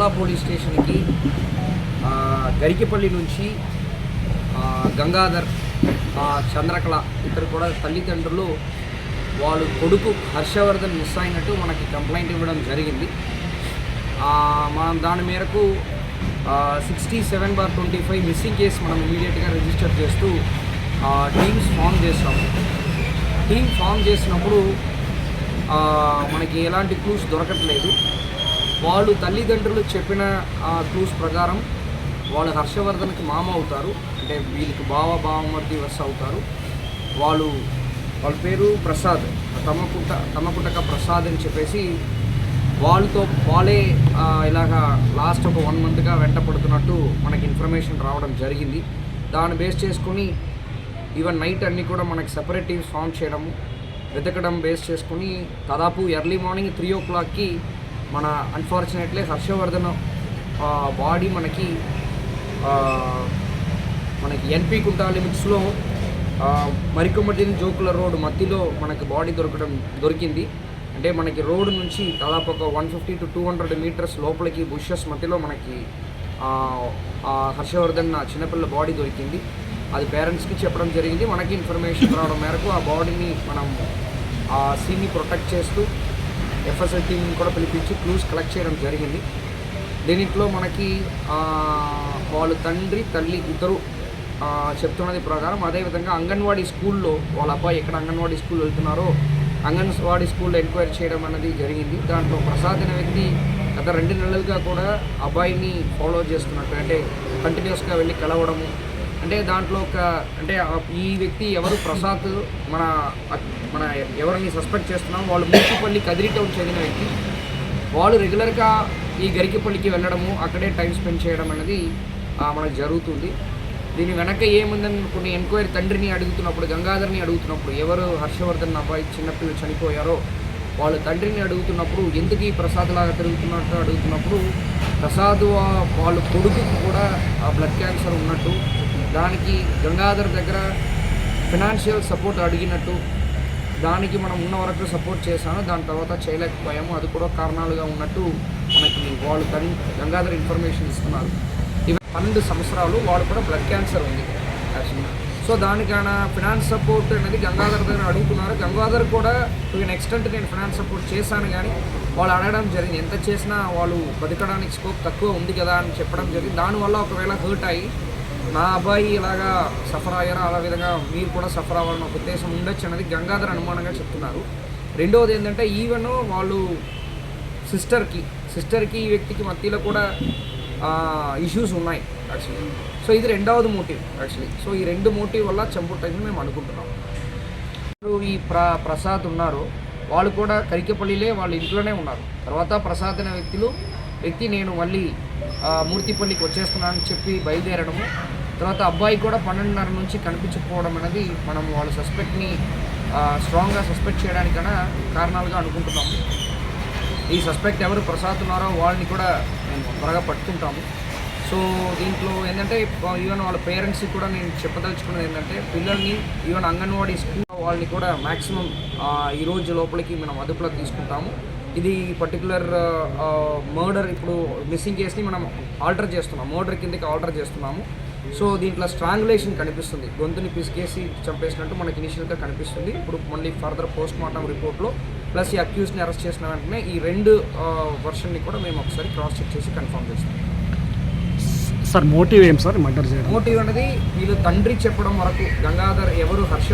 అదుపులా police స్టేషన్కి ఆ, గరికెపల్లి నుంచి గంగాధర్ చంద్రకళ ఇద్దరు కూడా తల్లిదండ్రులు వాళ్ళు కొడుకు హర్షవర్ధన్ మిస్ అయినట్టు మనకి కంప్లైంట్ ఇవ్వడం జరిగింది. మనం దాని మేరకు sixty seven bar twenty five missing case మనం ఇమీడియట్గా రిజిస్టర్ చేస్తూ టీమ్స్ ఫామ్ చేస్తాము టీమ్ ఫామ్ చేసినప్పుడు మనకి ఎలాంటి క్లూస్ దొరకట్లేదు. వాళ్ళు తల్లిదండ్రులు చెప్పిన ఆ క్లూస్ ప్రకారం వాళ్ళు హర్షవర్ధన్కి మామ అవుతారు. అంటే వీళ్ళకి బావ బావమర్ది వరుస అవుతారు. వాళ్ళు వాళ్ళ పేరు ప్రసాద్. తమకుట తమకుటక ప్రసాద్ అని చెప్పేసి వాళ్ళతో వాళ్ళే ఇలాగా లాస్ట్ ఒక వన్ మంత్గా వెంట పడుతున్నట్టు మనకి ఇన్ఫర్మేషన్ రావడం జరిగింది. దాన్ని బేస్ చేసుకొని ఈవెన్ నైట్ అన్నీ కూడా మనకి సెపరేట్ టీమ్స్ ఫామ్ చేయడము వెతకడం బేస్ చేసుకుని దాదాపు ఎర్లీ మార్నింగ్ త్రీ ఓ క్లాక్కి మన అన్ఫార్చునేట్లీ హర్షవర్ధన్ బాడీ మనకి మనకి ఎన్పి కుంటా లిమిట్స్లో మరికొమ్మటిని జోకుల రోడ్ మధ్యలో మనకి బాడీ దొరకడం దొరికింది. అంటే మనకి రోడ్ నుంచి దాదాపు ఒక one fifty to two hundred metres లోపలికి బుషెస్ మధ్యలో మనకి హర్షవర్ధన్ చిన్నపిల్ల బాడీ దొరికింది. అది పేరెంట్స్కి చెప్పడం జరిగింది. మనకి ఇన్ఫర్మేషన్ రావడం మేరకు ఆ బాడీని మనం ఆ సీన్ని ప్రొటెక్ట్ చేస్తూ ఎఫ్ఎస్ఎల్ టీంని కూడా పిలిపించి క్లూస్ కలెక్ట్ చేయడం జరిగింది. దీనిట్లో మనకి వాళ్ళ తండ్రి తల్లి ఇద్దరు చెప్తున్నది ప్రకారం అదేవిధంగా అంగన్వాడీ స్కూల్లో వాళ్ళ అబ్బాయి ఎక్కడ అంగన్వాడీ స్కూల్ వెళ్తున్నారో అంగన్వాడీ స్కూల్లో ఎంక్వైరీ చేయడం అనేది జరిగింది. దాంట్లో ప్రసాద్ అనే వ్యక్తి గత రెండు నెలలుగా కూడా అబ్బాయిని ఫాలో చేస్తున్నట్టు అంటే కంటిన్యూస్గా వెళ్ళి కలవడము అంటే దాంట్లో ఒక అంటే ఈ వ్యక్తి ఎవరు? ప్రసాద్ మన మన ఎవరిని సస్పెక్ట్ చేస్తున్నాం వాళ్ళు మూకుపల్లి కదిరి టౌన్ చెందిన వ్యక్తి. వాళ్ళు రెగ్యులర్గా ఈ గరికపల్లికి వెళ్ళడము అక్కడే టైం స్పెండ్ చేయడం అనేది మనకు జరుగుతుంది. దీని వెనక ఏముందని కొన్ని ఎంక్వైరీ తండ్రిని అడుగుతున్నప్పుడు గంగాధర్ని అడుగుతున్నప్పుడు ఎవరు హర్షవర్ధన్ అబ్బాయి చిన్నపిల్లలు చనిపోయారో వాళ్ళు తండ్రిని అడుగుతున్నప్పుడు ఎందుకు ఈ ప్రసాద్ లాగా తిరుగుతున్నట్టు అడుగుతున్నప్పుడు ప్రసాద్ వా- వాళ్ళ కొడుకుకి కూడా ఆ బ్లడ్ క్యాన్సర్ ఉన్నట్టు దానికి గంగాధర్ దగ్గర ఫినాన్షియల్ సపోర్ట్ అడిగినట్టు దానికి మనం ఉన్న వరకు సపోర్ట్ చేశాను దాని తర్వాత చేయలేకపోయాము. అది కూడా కారణాలుగా ఉన్నట్టు మనకి వాళ్ళు తన్ గంగాధర్ ఇన్ఫర్మేషన్ ఇస్తున్నారు. ఇవి పన్నెండు సంవత్సరాలు వాడు కూడా బ్లడ్ క్యాన్సర్ ఉంది. యాక్చువల్గా. సో దానికైనా ఫినాన్స్ సపోర్ట్ అనేది గంగాధర్ దగ్గర అడుగుతున్నారు. గంగాధర్ కూడా టు ఎక్స్టెంట్ నేను ఫినాన్స్ సపోర్ట్ చేశాను కానీ వాళ్ళు అడగడం జరిగింది. ఎంత చేసినా వాళ్ళు బతకడానికి స్కోప్ తక్కువ ఉంది కదా అని చెప్పడం జరిగింది. దానివల్ల ఒకవేళ హర్ట్ అయ్యి నా అబ్బాయి ఇలాగా సఫర్ అయ్యారో? అలా విధంగా మీరు కూడా సఫర్ అవ్వాలని ఒక ఉద్దేశం ఉండొచ్చు అనేది గంగాధర్ అనుమానంగా చెప్తున్నారు. రెండవది ఏంటంటే ఈవెన్ వాళ్ళు సిస్టర్కి సిస్టర్కి ఈ వ్యక్తికి మధ్యలో కూడా ఇష్యూస్ ఉన్నాయి యాక్చువల్లీ సో ఇది రెండవది మోటివ్ యాక్చువల్లీ సో ఈ రెండు మోటివ్ వల్ల చంపుటని మేము అనుకుంటున్నాం. ఈ ప్ర ప్రసాద్ ఉన్నారు. వాళ్ళు కూడా కరికెపల్లిలే వాళ్ళ ఇంట్లోనే ఉన్నారు. తర్వాత ప్రసాద్ అనే వ్యక్తులు వ్యక్తి నేను మళ్ళీ మూర్తిపల్లికి వచ్చేస్తున్నానని చెప్పి బయలుదేరడము. తర్వాత అబ్బాయి కూడా పన్నెండున్నర నుంచి కనిపించకపోవడం అనేది మనం వాళ్ళ సస్పెక్ట్ని స్ట్రాంగ్గా సస్పెక్ట్ చేయడానికైనా కారణాలుగా అనుకుంటున్నాము. ఈ సస్పెక్ట్ ఎవరు ప్రసాద్ ఉన్నారో వాళ్ళని కూడా మేము త్వరగా పట్టుకుంటాము. సో దీంట్లో ఏంటంటే ఈవెన్ వాళ్ళ పేరెంట్స్కి కూడా నేను చెప్పదలుచుకున్నది ఏంటంటే పిల్లల్ని ఈవెన్ అంగన్వాడీ స్కూల్ వాళ్ళని కూడా మ్యాక్సిమం ఈ రోజు లోపలికి మనం అదుపులో తీసుకుంటాము. ఇది పర్టికులర్ మర్డర్ ఇప్పుడు మిస్సింగ్ కేసుని మనం ఆల్టర్ చేస్తున్నాం. మర్డర్ కిందకి ఆల్టర్ చేస్తున్నాము. సో దీంట్లో స్ట్రాంగులేషన్ కనిపిస్తుంది. గొంతుని పిసికేసి చంపేసినట్టు మనకి ఇనిషియల్గా కనిపిస్తుంది. ఇప్పుడు మళ్ళీ ఫర్దర్ పోస్ట్ మార్టం రిపోర్ట్లో ప్లస్ ఈ అక్యూస్ని అరెస్ట్ చేసిన వెంటనే ఈ రెండు వర్షన్ని కూడా మేము ఒకసారి క్రాస్ చెక్ చేసి కన్ఫర్మ్ చేస్తాం. సార్ మోటివ్ ఏం సార్? మర్డర్ చేయడం? మోటివ్ అనేది వీళ్ళు తండ్రి చెప్పడం వరకు గంగాధర్ ఎవరు హర్ష